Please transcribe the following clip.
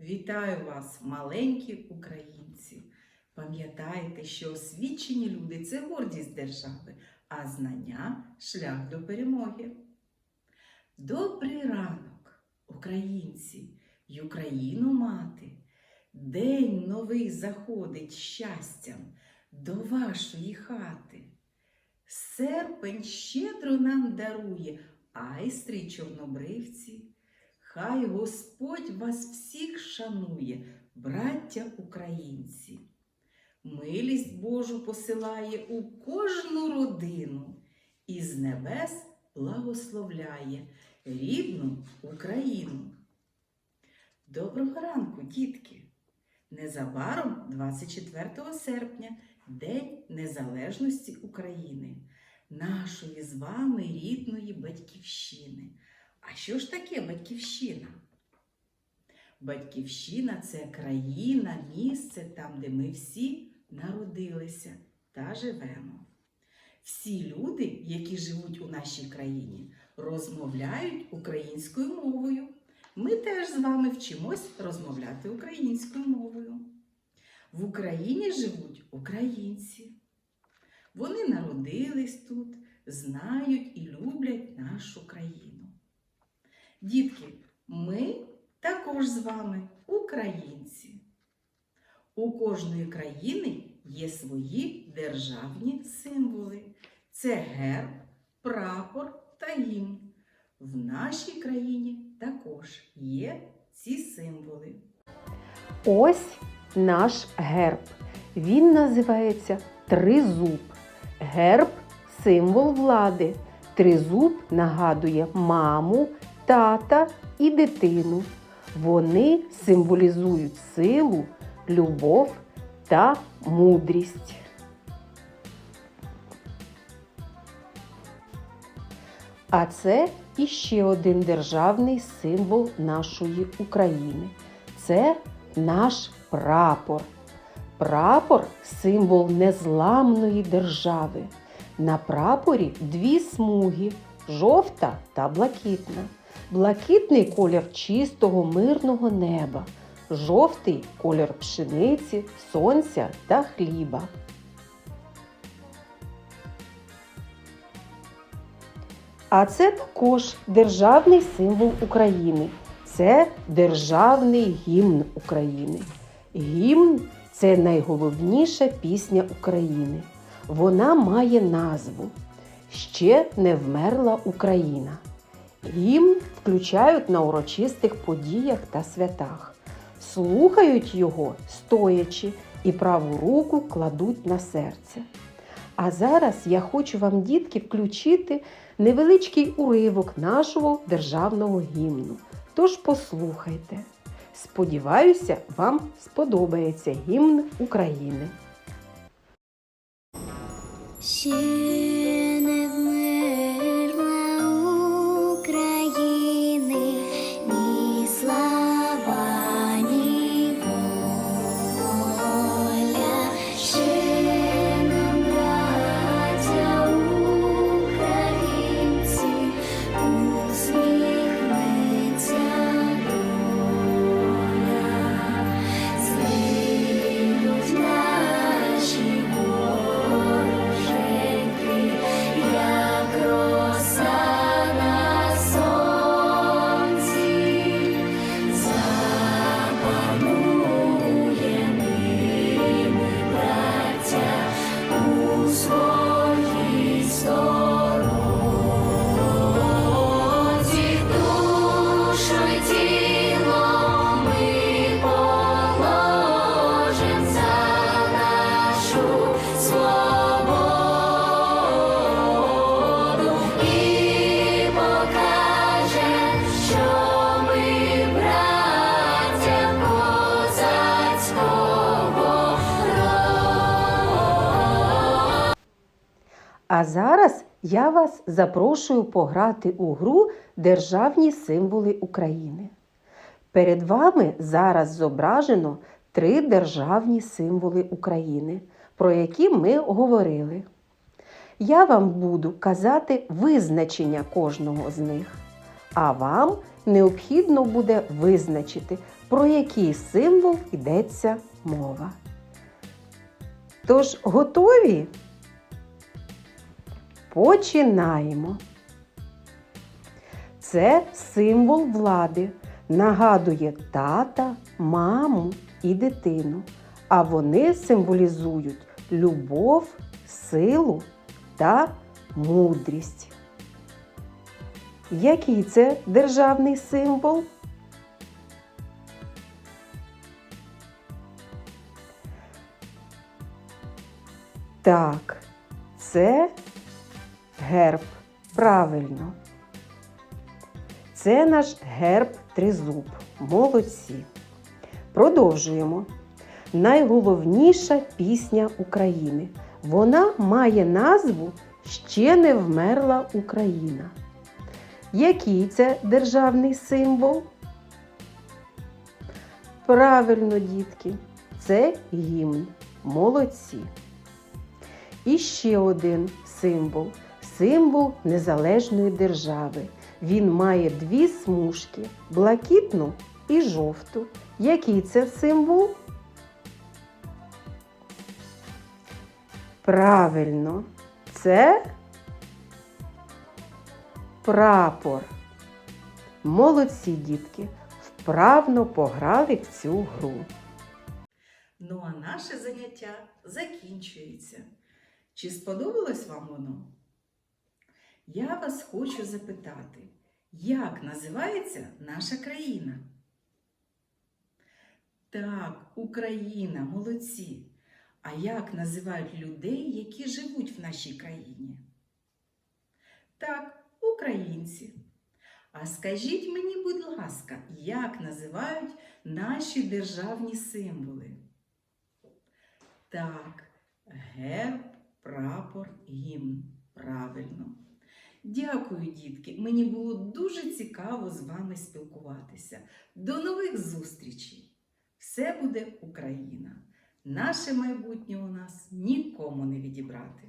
Вітаю вас, маленькі українці! Пам'ятайте, що освічені люди це гордість держави, а знання шлях до перемоги. Добрий ранок, українці, й Україну мати! День новий заходить щастям до вашої хати. Серпень щедро нам дарує айстри й чорнобривці. Хай Господь вас всіх шанує, браття українці. Милість Божу посилає у кожну родину і з небес благословляє рідну Україну. Доброго ранку, дітки! Незабаром 24 серпня День Незалежності України, нашої з вами рідної батьківщини. А що ж таке батьківщина? Батьківщина це країна, місце там, де ми всі народилися та живемо. Всі люди, які живуть у нашій країні, розмовляють українською мовою. Ми теж з вами вчимось розмовляти українською мовою. В Україні живуть українці. Вони народились тут, знають і люблять нашу країну. Дітки, ми також з вами українці. У кожної країни є свої державні символи. Це герб, прапор та гімн. В нашій країні також є ці символи. Ось наш герб. Він називається тризуб. Герб символ влади. Тризуб нагадує маму, тата і дитину. Вони символізують силу, любов та мудрість. А це іще один державний символ нашої України. Це наш прапор. Прапор символ незламної держави. На прапорі дві смуги жовта та блакитна. Блакитний колір чистого мирного неба, жовтий колір пшениці, сонця та хліба. А це також державний символ України. Це державний гімн України. Гімн це найголовніша пісня України. Вона має назву Ще не вмерла Україна. Гімн включають на урочистих подіях та святах. Слухають його стоячи і праву руку кладуть на серце. А зараз я хочу вам, дітки, включити невеличкий уривок нашого державного гімну. Тож послухайте. Сподіваюся, вам сподобається гімн України. А зараз я вас запрошую пограти у гру Державні символи України. Перед вами зараз зображено три державні символи України, про які ми говорили. Я вам буду казати визначення кожного з них. А вам необхідно буде визначити, про який символ йдеться мова. Тож готові? Починаємо. Це символ влади, нагадує тата, маму і дитину. А вони символізують любов, силу та мудрість. Який це державний символ? Так, це герб. Правильно. Це наш герб тризуб. Молодці. Продовжуємо. Найголовніша пісня України. Вона має назву Ще не вмерла Україна. Який це державний символ? Правильно, дітки, це гімн. Молодці. І ще один символ символ незалежної держави. Він має дві смужки блакитну і жовту. Який це символ? Правильно, це прапор. Молодці дітки, вправно пограли в цю гру. Ну а наше заняття закінчується. Чи сподобалось вам воно? Я вас хочу запитати, як називається наша країна? Так, Україна, молодці. А як називають людей, які живуть в нашій країні? Так, українці. А скажіть мені, будь ласка, як називають наші державні символи? Так, герб, прапор, гімн. Правильно. Дякую, дітки. Мені було дуже цікаво з вами спілкуватися. До нових зустрічей! Все буде Україна. Наше майбутнє у нас нікому не відібрати.